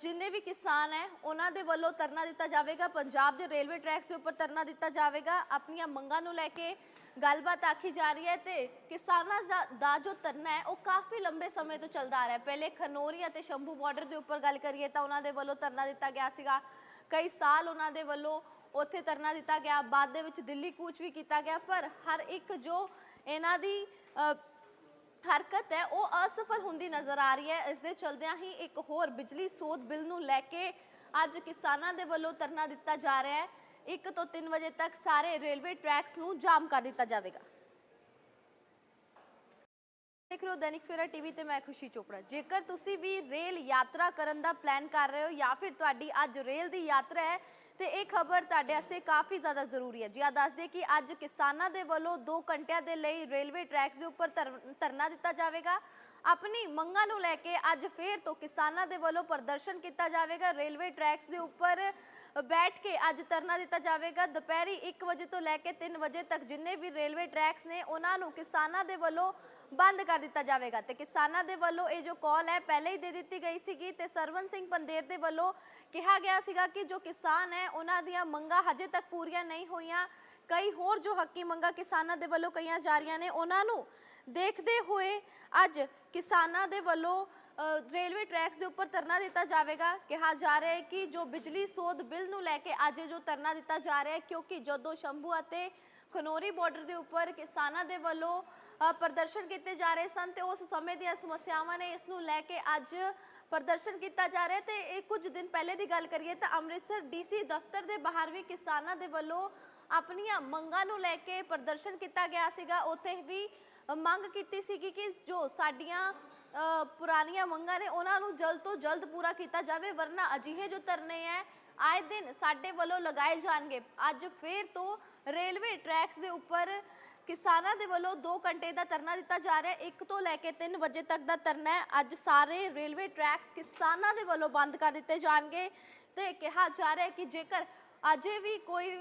ਜਿੰਨੇ ਵੀ ਕਿਸਾਨ ਹੈ ਉਹਨਾਂ ਦੇ ਵੱਲੋਂ ਧਰਨਾ ਦਿੱਤਾ ਜਾਵੇਗਾ ਪੰਜਾਬ ਦੇ ਰੇਲਵੇ ਟਰੈਕਸ ਦੇ ਉੱਪਰ ਧਰਨਾ ਦਿੱਤਾ ਜਾਵੇਗਾ ਆਪਣੀਆਂ ਮੰਗਾਂ ਨੂੰ ਲੈ ਕੇ ਗੱਲਬਾਤ ਆਖੀ ਜਾ ਰਹੀ ਹੈ ਤੇ ਕਿਸਾਨਾਂ ਦਾ, ਦਾ ਜੋ ਧਰਨਾ ਹੈ ਉਹ ਕਾਫੀ ਲੰਬੇ ਸਮੇਂ ਤੋਂ ਚੱਲਦਾ ਆ ਰਿਹਾ ਹੈ। ਪਹਿਲੇ ਖਨੋਰੀ ਅਤੇ ਸ਼ੰਭੂ ਬਾਰਡਰ ਦੇ ਉੱਪਰ ਗੱਲ ਕਰੀਏ ਤਾਂ ਉਹਨਾਂ ਦੇ ਵੱਲੋਂ ਧਰਨਾ ਦਿੱਤਾ ਗਿਆ ਸੀਗਾ। ਕਈ ਸਾਲ ਉਹਨਾਂ ਦੇ ਵੱਲੋਂ ਉੱਥੇ ਧਰਨਾ ਦਿੱਤਾ ਗਿਆ ਬਾਅਦ ਦੇ ਵਿੱਚ ਦਿੱਲੀ ਕੂਚ ਵੀ ਕੀਤਾ ਗਿਆ ਪਰ ਹਰ ਇੱਕ ਜੋ ਇਹਨਾਂ ਦੀ ਹਰਕਤ ਹੈ, ਉਹ ਅਸਫਲ ਹੁੰਦੀ ਨਜ਼ਰ ਆ ਰਹੀ ਹੈ। ਇਸ ਦੇ ਚਲਦਿਆਂ ਹੀ ਇੱਕ ਹੋਰ ਬਿਜਲੀ ਸੋਧ ਬਿੱਲ ਨੂੰ ਲੈ ਕੇ ਅੱਜ ਕਿਸਾਨਾਂ ਦੇ ਵੱਲੋਂ ਧਰਨਾ ਦਿੱਤਾ ਜਾ ਰਿਹਾ ਹੈ। 1 ਤੋਂ 3 ਵਜੇ ਤੱਕ ਸਾਰੇ ਰੇਲਵੇ ਟਰੈਕਸ ਨੂੰ ਜਾਮ ਕਰ ਦਿੱਤਾ ਜਾਵੇਗਾ। ਦੇਖ ਰਹੇ ਹੋ ਦੈਨਿਕ ਸਵੇਰਾ ਟੀਵੀ ਤੇ ਮੈਂ ਖੁਸ਼ੀ ਚੋਪੜਾ। ਜੇਕਰ ਤੁਸੀਂ ਵੀ ਰੇਲ ਯਾਤਰਾ ਕਰਨ ਦਾ ਪਲਾਨ ਕਰ ਰਹੇ ਹੋ ਜਾਂ ਫਿਰ ਤੁਹਾਡੀ ਅੱਜ ਰੇਲ ਦੀ ਯਾਤਰਾ ਹੈ ਤੇ ਇਹ ਖਬਰ ਤੁਹਾਡੇ ਵਾਸਤੇ ਕਾਫੀ ਜ਼ਿਆਦਾ ਜ਼ਰੂਰੀ ਹੈ। ਜੀ ਆ ਦੱਸਦੇ ਕਿ ਅੱਜ ਕਿਸਾਨਾਂ ਦੇ ਵੱਲੋਂ 2 ਘੰਟਿਆਂ ਦੇ ਲਈ ਰੇਲਵੇ ਟਰੈਕਸ ਦੇ ਉੱਪਰ ਧਰ- ਧਰਨਾ ਦਿੱਤਾ ਜਾਵੇਗਾ। ਆਪਣੀ ਮੰਗਾਂ ਨੂੰ ਲੈ ਕੇ ਅੱਜ ਫੇਰ ਤੋਂ ਕਿਸਾਨਾਂ ਦੇ ਵੱਲੋਂ ਪ੍ਰਦਰਸ਼ਨ ਕੀਤਾ ਜਾਵੇਗਾ। ਰੇਲਵੇ ਟਰੈਕਸ ਦੇ ਉੱਪਰ ਬੈਠ ਕੇ ਅੱਜ ਧਰਨਾ ਦਿੱਤਾ ਜਾਵੇਗਾ। ਦੁਪਹਿਰੀ 1 ਵਜੇ ਤੋਂ ਲੈ ਕੇ 3 ਵਜੇ ਤੱਕ ਜਿੰਨੇ ਵੀ ਰੇਲਵੇ ਟਰੈਕਸ ਨੇ, ਉਹਨਾਂ ਨੂੰ ਕਿਸਾਨਾਂ ਦੇ ਵੱਲੋਂ ਬੰਦ ਕਰ ਦਿੱਤਾ ਜਾਵੇਗਾ। ਤੇ ਕਿਸਾਨਾਂ ਦੇ ਵੱਲੋਂ ਇਹ ਜੋ ਕਾਲ ਹੈ, ਪਹਿਲੇ ਹੀ ਦੇ ਦਿੱਤੀ ਗਈ ਸੀਗੀ ਤੇ ਸਰਵਨ ਸਿੰਘ ਪੰਦੇਰ ਦੇ ਵੱਲੋਂ ਕਿਹਾ ਗਿਆ ਸੀਗਾ ਕਿ ਜੋ ਕਿਸਾਨ ਹੈ, ਉਹਨਾਂ ਦੀਆਂ ਮੰਗਾਂ ਹਜੇ ਤੱਕ ਪੂਰੀਆਂ ਨਹੀਂ ਹੋਈਆਂ। ਕਈ ਹੋਰ ਜੋ ਹੱਕੀ ਮੰਗਾਂ ਕਿਸਾਨਾਂ ਦੇ ਵੱਲੋਂ ਕਈਆਂ ਜਾ ਰਹੀਆਂ ਨੇ, ਉਹਨਾਂ ਨੂੰ ਦੇਖਦੇ ਹੋਏ ਅੱਜ ਕਿਸਾਨਾਂ ਦੇ ਵੱਲੋਂ ਰੇਲਵੇ ਟਰੈਕਸ ਦੇ ਉੱਪਰ ਧਰਨਾ ਦਿੱਤਾ ਜਾਵੇਗਾ। ਕਿਹਾ ਜਾ ਰਿਹਾ ਹੈ ਕਿ ਜੋ ਬਿਜਲੀ ਸੋਧ ਬਿੱਲ ਨੂੰ ਲੈ ਕੇ ਅੱਜ ਜੋ ਧਰਨਾ ਦਿੱਤਾ ਜਾ ਰਿਹਾ ਹੈ, ਕਿਉਂਕਿ ਜਦੋਂ ਸ਼ੰਭੂ ਅਤੇ ਖਨੋਰੀ ਬਾਰਡਰ ਦੇ ਉੱਪਰ ਕਿਸਾਨਾਂ ਦੇ ਵੱਲੋਂ ਪ੍ਰਦਰਸ਼ਨ ਕੀਤੇ ਜਾ ਰਹੇ ਸਨ ਤੇ ਉਸ ਸਮੇਂ ਦੀਆਂ ਸਮੱਸਿਆਵਾਂ ਨੇ ਇਸ ਨੂੰ ਲੈ ਕੇ ਅੱਜ ਪ੍ਰਦਰਸ਼ਨ ਕੀਤਾ ਜਾ ਰਿਹਾ ਹੈ। ਤੇ ਇਹ ਕੁਝ ਦਿਨ ਪਹਿਲੇ ਦੀ ਗੱਲ ਕਰੀਏ ਤਾਂ ਅੰਮ੍ਰਿਤਸਰ ਡੀਸੀ ਦਫ਼ਤਰ ਦੇ ਬਾਹਰ ਵੀ ਕਿਸਾਨਾਂ ਦੇ ਵੱਲੋਂ ਆਪਣੀਆਂ ਮੰਗਾਂ ਨੂੰ ਲੈ ਕੇ ਪ੍ਰਦਰਸ਼ਨ ਕੀਤਾ ਗਿਆ ਸੀਗਾ। ਉੱਥੇ ਵੀ ਮੰਗ ਕੀਤੀ ਸੀਗੀ ਕਿ ਜੋ ਸਾਡੀਆਂ ਪੁਰਾਣੀਆਂ ਮੰਗਾਂ ਨੇ ਉਹਨਾਂ ਨੂੰ ਜਲਦ ਤੋਂ ਜਲਦ ਪੂਰਾ ਕੀਤਾ ਜਾਵੇ, ਵਰਨਾ ਅਜਿਹੇ ਜੋ ਧਰਨੇ ਹੈ ਆਏ ਦਿਨ ਸਾਡੇ ਵੱਲੋਂ ਲਗਾਏ ਜਾਣਗੇ। ਅੱਜ ਫੇਰ ਤੋਂ ਰੇਲਵੇ ਟਰੈਕਸ ਦੇ ਉੱਪਰ ਕਿਸਾਨਾਂ ਦੇ ਵੱਲੋਂ 2 ਘੰਟੇ ਦਾ ਧਰਨਾ ਦਿੱਤਾ ਜਾ ਰਿਹਾ ਹੈ। 1 ਤੋਂ ਲੈ ਕੇ 3 ਵਜੇ ਤੱਕ ਦਾ ਧਰਨਾ ਹੈ। ਅੱਜ ਸਾਰੇ ਰੇਲਵੇ ਟਰੈਕਸ ਕਿਸਾਨਾਂ ਦੇ ਵੱਲੋਂ ਬੰਦ ਕਰ ਦਿੱਤੇ ਜਾਣਗੇ ਤੇ ਕਿਹਾ ਜਾ ਰਿਹਾ ਹੈ ਕਿ ਜੇਕਰ ਅਜੇ ਵੀ ਕੋਈ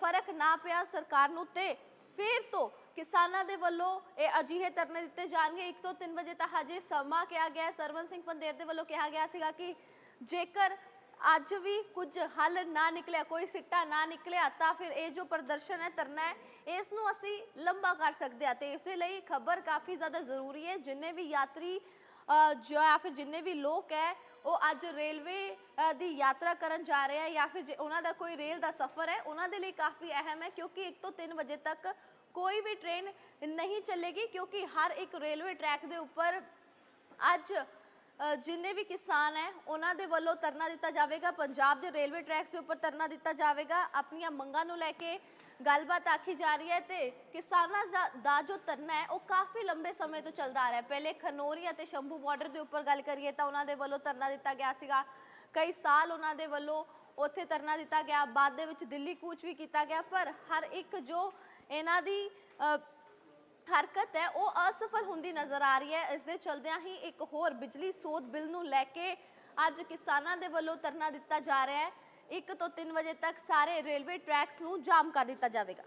ਫ਼ਰਕ ਨਾ ਪਿਆ ਸਰਕਾਰ ਨੂੰ ਤੇ ਫਿਰ ਤੋਂ ਕਿਸਾਨਾਂ ਦੇ ਵੱਲੋਂ ਇਹ ਅਜਿਹੇ ਧਰਨੇ ਦਿੱਤੇ ਜਾਣਗੇ। 1 ਤੋਂ 3 ਵਜੇ ਤੱਕ ਹਜੇ ਸਮਾਂ ਕਿਹਾ ਗਿਆ ਹੈ। ਸਰਵਨ ਸਿੰਘ ਪੰਦੇਰ ਦੇ ਵੱਲੋਂ ਕਿਹਾ ਗਿਆ ਸੀਗਾ ਕਿ ਜੇਕਰ ਅੱਜ ਵੀ ਕੁਝ ਹੱਲ ਨਾ ਨਿਕਲਿਆ, ਕੋਈ ਸਿੱਟਾ ਨਾ ਨਿਕਲਿਆ, ਤਾਂ ਫਿਰ ਇਹ ਜੋ ਪ੍ਰਦਰਸ਼ਨ ਹੈ, ਧਰਨਾ ਹੈ, ਇਸ ਨੂੰ ਅਸੀਂ ਲੰਬਾ ਕਰ ਸਕਦੇ ਹਾਂ ਤੇ ਇਸ ਦੇ ਲਈ ਖਬਰ ਕਾਫੀ ਜ਼ਿਆਦਾ ਜ਼ਰੂਰੀ ਹੈ। ਜਿੰਨੇ ਵੀ ਯਾਤਰੀ ਜਾਂ ਫਿਰ ਜਿੰਨੇ ਵੀ ਲੋਕ ਹੈ ਉਹ ਅੱਜ ਰੇਲਵੇ ਦੀ ਯਾਤਰਾ ਕਰਨ ਜਾ ਰਹੇ ਹੈ ਜਾਂ ਫਿਰ ਜੇ ਉਹਨਾਂ ਦਾ ਕੋਈ ਰੇਲ ਦਾ ਸਫ਼ਰ ਹੈ, ਉਹਨਾਂ ਦੇ ਲਈ ਕਾਫੀ ਅਹਿਮ ਹੈ ਕਿਉਂਕਿ 1 ਤੋਂ 3 ਵਜੇ ਤੱਕ ਕੋਈ ਵੀ ਟ੍ਰੇਨ ਨਹੀਂ ਚੱਲੇਗੀ ਕਿਉਂਕਿ ਹਰ ਇੱਕ ਰੇਲਵੇ ਟਰੈਕ ਦੇ ਉੱਪਰ ਅੱਜ ਜਿੰਨੇ ਵੀ ਕਿਸਾਨ ਹੈ, ਉਹਨਾਂ ਦੇ ਵੱਲੋਂ ਧਰਨਾ ਦਿੱਤਾ ਜਾਵੇਗਾ, ਪੰਜਾਬ ਦੇ ਰੇਲਵੇ ਟਰੈਕਸ ਦੇ ਉੱਪਰ ਧਰਨਾ ਦਿੱਤਾ ਜਾਵੇਗਾ, ਆਪਣੀਆਂ ਮੰਗਾਂ ਨੂੰ ਲੈ ਕੇ ਗੱਲਬਾਤ ਆਖੀ ਜਾ ਰਹੀ ਹੈ ਤੇ ਕਿਸਾਨਾਂ ਦਾ, ਜੋ ਧਰਨਾ ਹੈ ਉਹ ਕਾਫੀ ਲੰਬੇ ਸਮੇਂ ਤੋਂ ਚੱਲਦਾ ਆ ਰਿਹਾ ਹੈ। ਪਹਿਲੇ ਖਨੋਰੀ ਅਤੇ ਸ਼ੰਭੂ ਬਾਰਡਰ ਦੇ ਉੱਪਰ ਗੱਲ ਕਰੀਏ ਤਾਂ ਉਹਨਾਂ ਦੇ ਵੱਲੋਂ ਧਰਨਾ ਦਿੱਤਾ ਗਿਆ ਸੀਗਾ। ਕਈ ਸਾਲ ਉਹਨਾਂ ਦੇ ਵੱਲੋਂ ਉੱਥੇ ਧਰਨਾ ਦਿੱਤਾ ਗਿਆ। ਬਾਅਦ ਦੇ ਵਿੱਚ ਦਿੱਲੀ ਕੂਚ ਵੀ ਕੀਤਾ ਗਿਆ ਪਰ ਹਰ ਇੱਕ ਜੋ ਇਹਨਾਂ ਦੀ ਹਰਕਤ ਹੈ ਉਹ ਅਸਫਲ ਹੁੰਦੀ ਨਜ਼ਰ ਆ ਰਹੀ ਹੈ। ਇਸ ਦੇ ਚਲਦਿਆਂ ਹੀ ਇੱਕ ਹੋਰ ਬਿਜਲੀ ਸੋਧ ਬਿੱਲ ਨੂੰ ਲੈ ਕੇ ਅੱਜ ਕਿਸਾਨਾਂ ਦੇ ਵੱਲੋਂ ਧਰਨਾ ਦਿੱਤਾ ਜਾ ਰਿਹਾ ਹੈ। 1 ਤੋਂ 3 ਵਜੇ ਤੱਕ ਸਾਰੇ ਰੇਲਵੇ ਟਰੈਕਸ ਨੂੰ ਜਾਮ ਕਰ ਦਿੱਤਾ ਜਾਵੇਗਾ।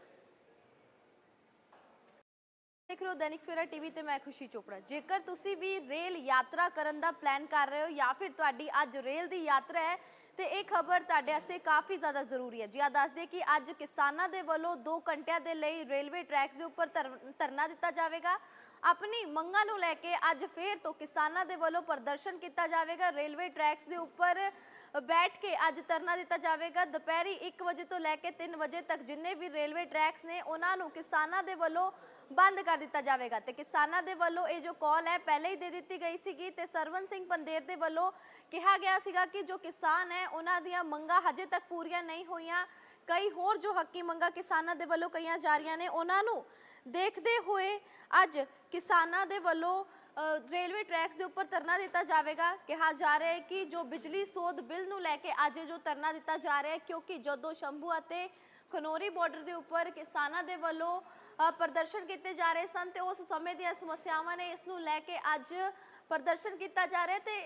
ਦੇਖ ਰਹੇ ਹੋ ਦੈਨਿਕ ਸਵੇਰਾ ਟੀਵੀ ਤੇ ਮੈਂ ਖੁਸ਼ੀ ਚੋਪੜਾ। ਜੇਕਰ ਤੁਸੀਂ ਵੀ ਰੇਲ ਯਾਤਰਾ ਕਰਨ ਦਾ ਪਲਾਨ ਕਰ ਰਹੇ ਹੋ ਜਾਂ ਫਿਰ ਤੁਹਾਡੀ ਅੱਜ ਰੇਲ ਦੀ ਯਾਤਰਾ ਹੈ, ਤੇ ਇਹ ਖਬਰ ਤੁਹਾਡੇ ਵਾਸਤੇ ਕਾਫੀ ਜ਼ਿਆਦਾ ਜ਼ਰੂਰੀ ਹੈ। ਜੀ ਆ ਦੱਸਦੇ ਕਿ ਅੱਜ ਕਿਸਾਨਾਂ ਦੇ ਵੱਲੋਂ 2 ਘੰਟਿਆਂ ਦੇ ਲਈ ਰੇਲਵੇ ਟਰੈਕਸ ਦੇ ਉੱਪਰ ਧਰ- ਧਰਨਾ ਦਿੱਤਾ ਜਾਵੇਗਾ। ਆਪਣੀ ਮੰਗਾਂ ਨੂੰ ਲੈ ਕੇ ਅੱਜ ਫੇਰ ਤੋਂ ਕਿਸਾਨਾਂ ਦੇ ਵੱਲੋਂ ਪ੍ਰਦਰਸ਼ਨ ਕੀਤਾ ਜਾਵੇਗਾ। ਰੇਲਵੇ ਟਰੈਕਸ ਦੇ ਉੱਪਰ ਬੈਠ ਕੇ ਅੱਜ ਧਰਨਾ ਦਿੱਤਾ ਜਾਵੇਗਾ। ਦੁਪਹਿਰੀ 1 ਵਜੇ ਤੋਂ ਲੈ ਕੇ 3 ਵਜੇ ਤੱਕ ਜਿੰਨੇ ਵੀ ਰੇਲਵੇ ਟਰੈਕਸ ਨੇ, ਉਹਨਾਂ ਨੂੰ ਕਿਸਾਨਾਂ ਦੇ ਵੱਲੋਂ ਬੰਦ ਕਰ ਦਿੱਤਾ ਜਾਵੇਗਾ। ਤੇ ਕਿਸਾਨਾਂ ਦੇ ਵੱਲੋਂ ਇਹ ਜੋ ਕਾਲ ਹੈ, ਪਹਿਲੇ ਹੀ ਦੇ ਦਿੱਤੀ ਗਈ ਸੀਗੀ ਤੇ ਸਰਵਨ ਸਿੰਘ ਪੰਦੇਰ ਦੇ ਵੱਲੋਂ ਕਿਹਾ ਗਿਆ ਸੀਗਾ ਕਿ ਜੋ ਕਿਸਾਨ ਹੈ, ਉਹਨਾਂ ਦੀਆਂ ਮੰਗਾਂ ਹਜੇ ਤੱਕ ਪੂਰੀਆਂ ਨਹੀਂ ਹੋਈਆਂ। ਕਈ ਹੋਰ ਜੋ ਹੱਕੀ ਮੰਗਾਂ ਕਿਸਾਨਾਂ ਦੇ ਵੱਲੋਂ ਕਈਆਂ ਜਾ ਰਹੀਆਂ ਨੇ, ਉਹਨਾਂ ਨੂੰ ਦੇਖਦੇ ਹੋਏ ਅੱਜ ਕਿਸਾਨਾਂ ਦੇ ਵੱਲੋਂ ਰੇਲਵੇ ਟਰੈਕਸ ਦੇ ਉੱਪਰ ਧਰਨਾ ਦਿੱਤਾ ਜਾਵੇਗਾ। ਕਿਹਾ ਜਾ ਰਿਹਾ ਹੈ ਕਿ ਜੋ ਬਿਜਲੀ ਸੋਧ ਬਿੱਲ ਨੂੰ ਲੈ ਕੇ ਅੱਜ ਜੋ ਧਰਨਾ ਦਿੱਤਾ ਜਾ ਰਿਹਾ ਹੈ, ਕਿਉਂਕਿ ਜਦੋਂ ਸ਼ੰਭੂ ਅਤੇ ਖਨੋਰੀ ਬਾਰਡਰ ਦੇ ਉੱਪਰ ਕਿਸਾਨਾਂ ਦੇ ਵੱਲੋਂ ਪ੍ਰਦਰਸ਼ਨ ਕੀਤੇ ਜਾ ਰਹੇ ਸਨ ਤੇ ਉਸ ਸਮੇਂ ਦੀਆਂ ਸਮੱਸਿਆਵਾਂ ਨੇ ਇਸ ਨੂੰ ਲੈ ਕੇ ਅੱਜ ਪ੍ਰਦਰਸ਼ਨ ਕੀਤਾ ਜਾ ਰਿਹਾ ਹੈ ਤੇ